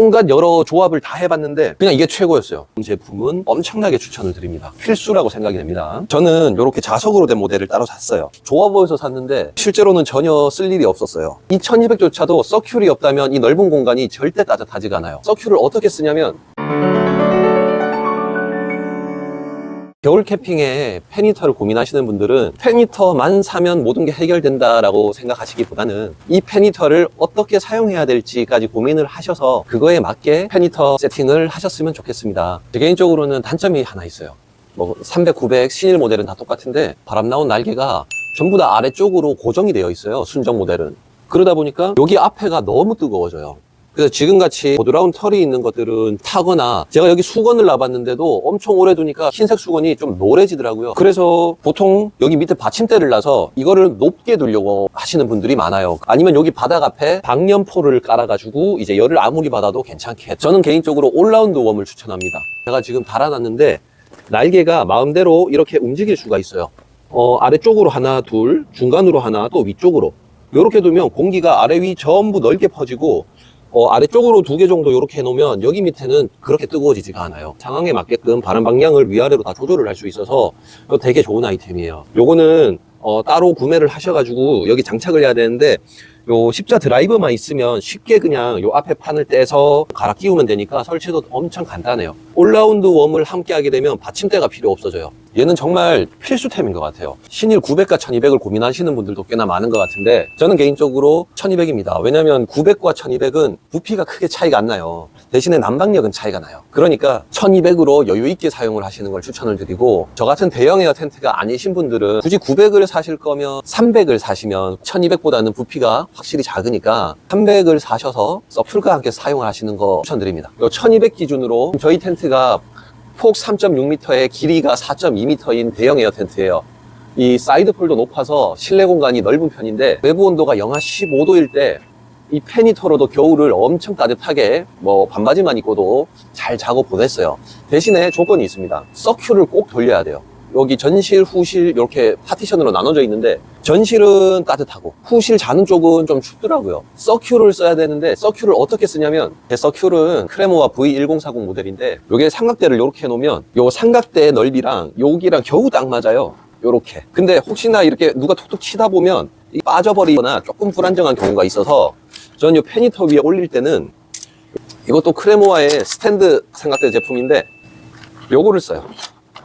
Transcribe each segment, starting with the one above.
온갖 여러 조합을 다 해봤는데 그냥 이게 최고였어요. 이 제품은 엄청나게 추천을 드립니다. 필수라고 생각이 됩니다. 저는 이렇게 자석으로 된 모델을 따로 샀어요. 조합원에서 샀는데 실제로는 전혀 쓸 일이 없었어요. 이 1200조차도 서큘이 없다면 이 넓은 공간이 절대 따뜻하지가 않아요. 서큘을 어떻게 쓰냐면 겨울 캠핑에 팬히터를 고민하시는 분들은 팬히터만 사면 모든 게 해결된다라고 생각하시기보다는 이 팬히터를 어떻게 사용해야 될지까지 고민을 하셔서 그거에 맞게 팬히터 세팅을 하셨으면 좋겠습니다. 제 개인적으로는 단점이 하나 있어요. 뭐 300, 900 신일 모델은 다 똑같은데 바람 나온 날개가 전부 다 아래쪽으로 고정이 되어 있어요. 순정 모델은. 그러다 보니까 여기 앞에가 너무 뜨거워져요. 그래서 지금같이 보드라운 털이 있는 것들은 타거나 제가 여기 수건을 놔봤는데도 엄청 오래 두니까 흰색 수건이 좀 노래지더라고요. 그래서 보통 여기 밑에 받침대를 놔서 이거를 높게 두려고 하시는 분들이 많아요. 아니면 여기 바닥 앞에 방염포를 깔아가지고 이제 열을 아무리 받아도 괜찮게. 저는 개인적으로 올라운드 웜을 추천합니다. 제가 지금 달아놨는데 날개가 마음대로 이렇게 움직일 수가 있어요. 어, 아래쪽으로 하나, 둘, 중간으로 하나, 또 위쪽으로. 이렇게 두면 공기가 아래 위 전부 넓게 퍼지고 어, 아래쪽으로 두 개 정도 이렇게 해놓으면 여기 밑에는 그렇게 뜨거워지지가 않아요. 상황에 맞게끔 바람 방향을 위아래로 다 조절을 할 수 있어서 되게 좋은 아이템이에요. 요거는 어, 따로 구매를 하셔가지고 여기 장착을 해야 되는데 요 십자 드라이버만 있으면 쉽게 그냥 요 앞에 판을 떼서 갈아 끼우면 되니까 설치도 엄청 간단해요. 올라운드 웜을 함께 하게 되면 받침대가 필요 없어져요. 얘는 정말 필수템인 것 같아요. 신일 900과 1200을 고민하시는 분들도 꽤나 많은 것 같은데 저는 개인적으로 1200입니다. 왜냐면 900과 1200은 부피가 크게 차이가 안 나요. 대신에 난방력은 차이가 나요. 그러니까 1200으로 여유 있게 사용을 하시는 걸 추천을 드리고 저 같은 대형 에어 텐트가 아니신 분들은 굳이 900을 사실 거면 300을 사시면 1200보다는 부피가 확실히 작으니까 300을 사셔서 서플과 함께 사용하시는 거 추천드립니다. 1200 기준으로 저희 텐트가 폭 3.6m에 길이가 4.2m인 대형 에어 텐트예요. 이 사이드 폴도 높아서 실내 공간이 넓은 편인데 외부 온도가 영하 15도일 때이 팬히터로도 겨울을 엄청 따뜻하게 뭐 반바지만 입고도 잘 자고 보냈어요. 대신에 조건이 있습니다. 서큐를 꼭 돌려야 돼요. 여기 전실, 후실 이렇게 파티션으로 나눠져 있는데 전실은 따뜻하고 후실 자는 쪽은 좀 춥더라고요. 서큐를 써야 되는데 서큐를 어떻게 쓰냐면 제 서큐는 크레모와 V1040 모델인데 이게 삼각대를 이렇게 해놓으면 요 삼각대 넓이랑 여기랑 겨우 딱 맞아요. 요렇게. 근데 혹시나 이렇게 누가 툭툭 치다 보면 이 빠져버리거나 조금 불안정한 경우가 있어서 이 페니터 위에 올릴 때는 이것도 크레모아의 스탠드 삼각대 제품인데 요거를 써요.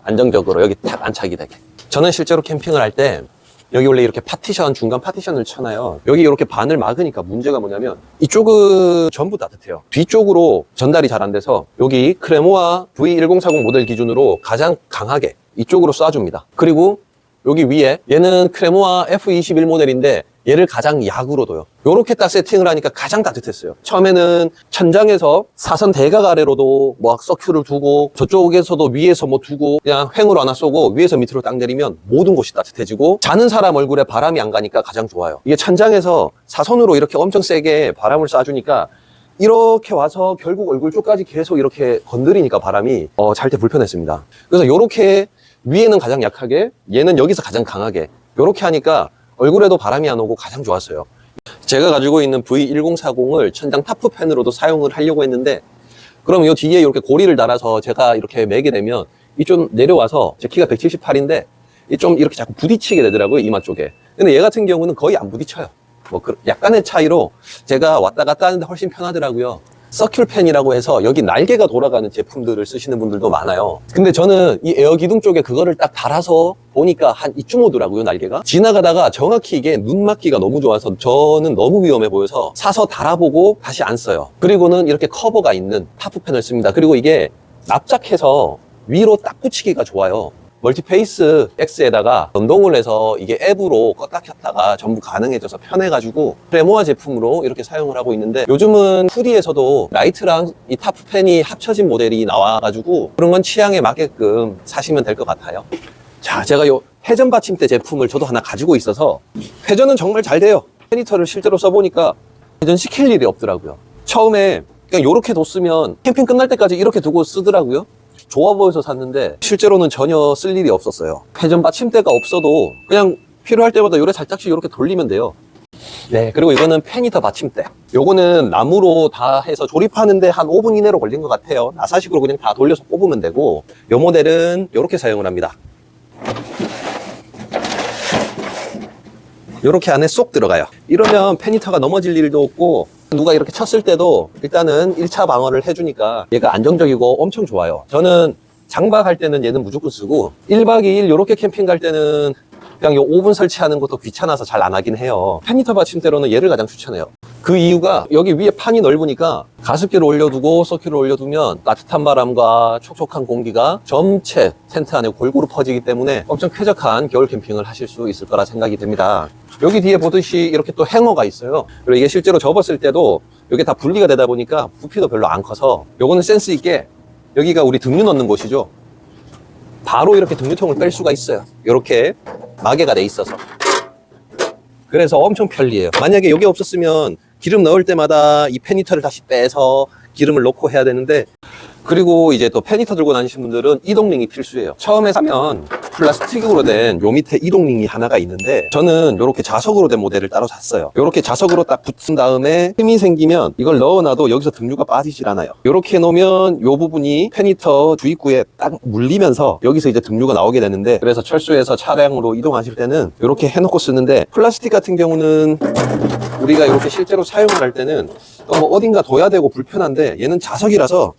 안정적으로 여기 탁 안착이 되게. 저는 실제로 캠핑을 할때 여기 원래 이렇게 파티션, 중간 파티션을 쳐놔요. 여기 이렇게 반을 막으니까 문제가 뭐냐면 이쪽은 전부 따뜻해요. 뒤쪽으로 전달이 잘 안 돼서 여기 크레모아 V1040 모델 기준으로 가장 강하게 이쪽으로 쏴줍니다. 그리고 여기 위에 얘는 크레모아 F21 모델인데 얘를 가장 약으로 둬요. 요렇게 딱 세팅을 하니까 가장 따뜻했어요. 처음에는 천장에서 사선 대각 아래로도 뭐 서큐를 두고 저쪽에서도 위에서 뭐 두고 그냥 횡으로 하나 쏘고 위에서 밑으로 딱 내리면 모든 곳이 따뜻해지고 자는 사람 얼굴에 바람이 안 가니까 가장 좋아요. 이게 천장에서 사선으로 이렇게 엄청 세게 바람을 쏴주니까 이렇게 와서 결국 얼굴 쪽까지 계속 이렇게 건드리니까 바람이 어, 잘 때 불편했습니다. 그래서 요렇게 위에는 가장 약하게 얘는 여기서 가장 강하게 요렇게 하니까 얼굴에도 바람이 안 오고 가장 좋았어요. 제가 가지고 있는 V1040을 천장 타프 팬으로도 사용을 하려고 했는데 그럼 이 뒤에 이렇게 고리를 달아서 제가 이렇게 매게 되면 이 좀 내려와서 제 키가 178인데 이 좀 이렇게 자꾸 부딪히게 되더라고요 이마 쪽에. 근데 얘 같은 경우는 거의 안 부딪혀요. 뭐 그- 약간의 차이로 제가 왔다 갔다 하는데 훨씬 편하더라고요 서큘 팬이라고 해서 여기 날개가 돌아가는 제품들을 쓰시는 분들도 많아요. 근데 저는 이 에어 기둥 쪽에 그거를 딱 달아서 보니까 한 이쯤 오더라고요 날개가. 지나가다가 정확히 이게 눈 맞기가 너무 좋아서 저는 너무 위험해 보여서 사서 달아보고 다시 안 써요. 그리고는 이렇게 커버가 있는 타프팬을 씁니다. 그리고 이게 납작해서 위로 딱 붙이기가 좋아요 멀티페이스 X에다가 연동을 해서 이게 앱으로 껐다 켰다가 전부 가능해져서 편해가지고 프레모아 제품으로 이렇게 사용을 하고 있는데 요즘은 후디에서도 라이트랑 이 타프팬이 합쳐진 모델이 나와가지고 그런 건 취향에 맞게끔 사시면 될 것 같아요. 자, 제가 요 회전 받침대 제품을 저도 하나 가지고 있어서 회전은 정말 잘 돼요. 페니터를 실제로 써보니까 회전 시킬 일이 없더라고요. 처음에 그냥 요렇게 뒀으면 캠핑 끝날 때까지 이렇게 두고 쓰더라고요. 좋아 보여서 샀는데 실제로는 전혀 쓸 일이 없었어요. 회전 받침대가 없어도 그냥 필요할 때마다 요래 살짝씩 이렇게 돌리면 돼요. 네, 그리고 이거는 페니터 받침대. 요거는 나무로 다 해서 조립하는데 한 5분 이내로 걸린 것 같아요. 나사식으로 그냥 다 돌려서 꼽으면 되고, 요 모델은 이렇게 사용을 합니다. 이렇게 안에 쏙 들어가요. 이러면 페니터가 넘어질 일도 없고 누가 이렇게 쳤을 때도 일단은 1차 방어를 해주니까 얘가 안정적이고 엄청 좋아요. 저는 장박할 때는 얘는 무조건 쓰고 1박 2일 이렇게 캠핑 갈 때는 그냥 요 오븐 설치하는 것도 귀찮아서 잘 안 하긴 해요. 페니터 받침대로는 얘를 가장 추천해요. 그 이유가 여기 위에 판이 넓으니까 가습기를 올려두고 서큐를 올려두면 따뜻한 바람과 촉촉한 공기가 전체 텐트 안에 골고루 퍼지기 때문에 엄청 쾌적한 겨울 캠핑을 하실 수 있을 거라 생각이 듭니다. 여기 뒤에 보듯이 이렇게 또 행어가 있어요. 그리고 이게 실제로 접었을 때도 이게 다 분리가 되다 보니까 부피도 별로 안 커서 요거는 센스 있게 여기가 우리 등유 넣는 곳이죠. 바로 이렇게 등유통을 뺄 수가 있어요. 이렇게 마개가 돼 있어서. 그래서 엄청 편리해요. 만약에 여기 없었으면 기름 넣을 때마다 이 페니터를 다시 빼서 기름을 넣고 해야 되는데 그리고 이제 또 페니터 들고 다니시는 분들은 이동링이 필수예요. 처음에 사면 플라스틱으로 된 요 밑에 이동링이 하나가 있는데 저는 이렇게 자석으로 된 모델을 따로 샀어요. 이렇게 자석으로 딱 붙은 다음에 틈이 생기면 이걸 넣어놔도 여기서 등유가 빠지질 않아요. 이렇게 놓으면 요 부분이 페니터 주입구에 딱 물리면서 여기서 이제 등유가 나오게 되는데 그래서 철수에서 차량으로 이동하실 때는 이렇게 해놓고 쓰는데 플라스틱 같은 경우는 우리가 이렇게 실제로 사용을 할 때는 또뭐 어딘가 둬야 되고 불편한데 얘는 자석이라서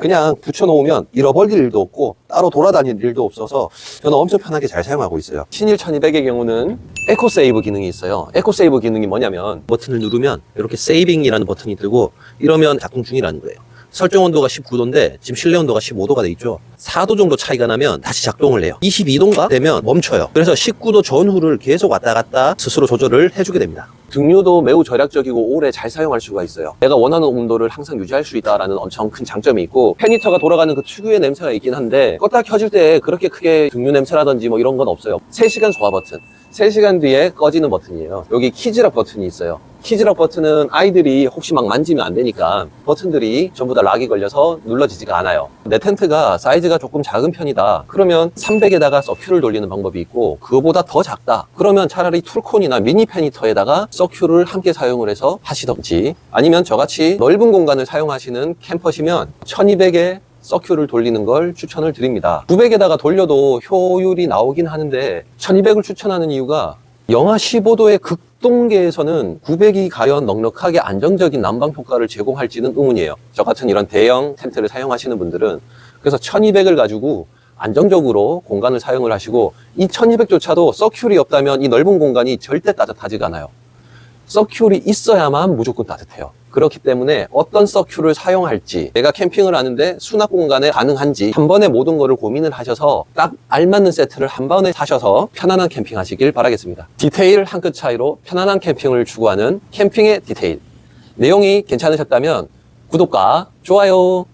그냥 붙여놓으면 잃어버릴 일도 없고 따로 돌아다닐 일도 없어서 저는 엄청 편하게 잘 사용하고 있어요. 신일 1200의 경우는 에코 세이브 기능이 있어요. 에코 세이브 기능이 뭐냐면 버튼을 누르면 이렇게 세이빙이라는 버튼이 뜨고 이러면 작동 중이라는 거예요. 설정 온도가 19도인데 지금 실내 온도가 15도가 돼 있죠. 4도 정도 차이가 나면 다시 작동을 해요. 22도인가 되면 멈춰요. 그래서 19도 전후를 계속 왔다 갔다 스스로 조절을 해주게 됩니다. 등유도 매우 절약적이고 오래 잘 사용할 수가 있어요. 내가 원하는 온도를 항상 유지할 수 있다라는 엄청 큰 장점이 있고 페니터가 돌아가는 그 특유의 냄새가 있긴 한데 껐다 켜질 때 그렇게 크게 등유 냄새라든지 뭐 이런 건 없어요. 3시간 소화 버튼. 3시간 뒤에 꺼지는 버튼이에요. 여기 키즈락 버튼이 있어요. 키즈락 버튼은 아이들이 혹시 막 만지면 안 되니까 버튼들이 전부 다 락이 걸려서 눌러지지가 않아요. 내 텐트가 사이즈가 조금 작은 편이다. 그러면 300에다가 서큐를 돌리는 방법이 있고 그거보다 더 작다. 그러면 차라리 툴콘이나 미니 페니터에다가 서큐를 함께 사용을 해서 하시던지 아니면 저같이 넓은 공간을 사용하시는 캠퍼시면 1200에 서큐를 돌리는 걸 추천을 드립니다. 900에다가 돌려도 효율이 나오긴 하는데 1200을 추천하는 이유가 영하 15도의 극동계에서는 900이 과연 넉넉하게 안정적인 난방 효과를 제공할지는 의문이에요. 저 같은 이런 대형 텐트를 사용하시는 분들은 그래서 1200을 가지고 안정적으로 공간을 사용을 하시고 이 1200조차도 서큐리 없다면 이 넓은 공간이 절대 따뜻하지가 않아요. 서큐리 있어야만 무조건 따뜻해요. 그렇기 때문에 어떤 서큐를 사용할지 내가 캠핑을 하는데 수납 공간에 가능한지 한 번에 모든 거를 고민을 하셔서 딱 알맞는 세트를 한 번에 사셔서 편안한 캠핑 하시길 바라겠습니다. 디테일 한 끗 차이로 편안한 캠핑을 추구하는 캠핑의 디테일. 내용이 괜찮으셨다면 구독과 좋아요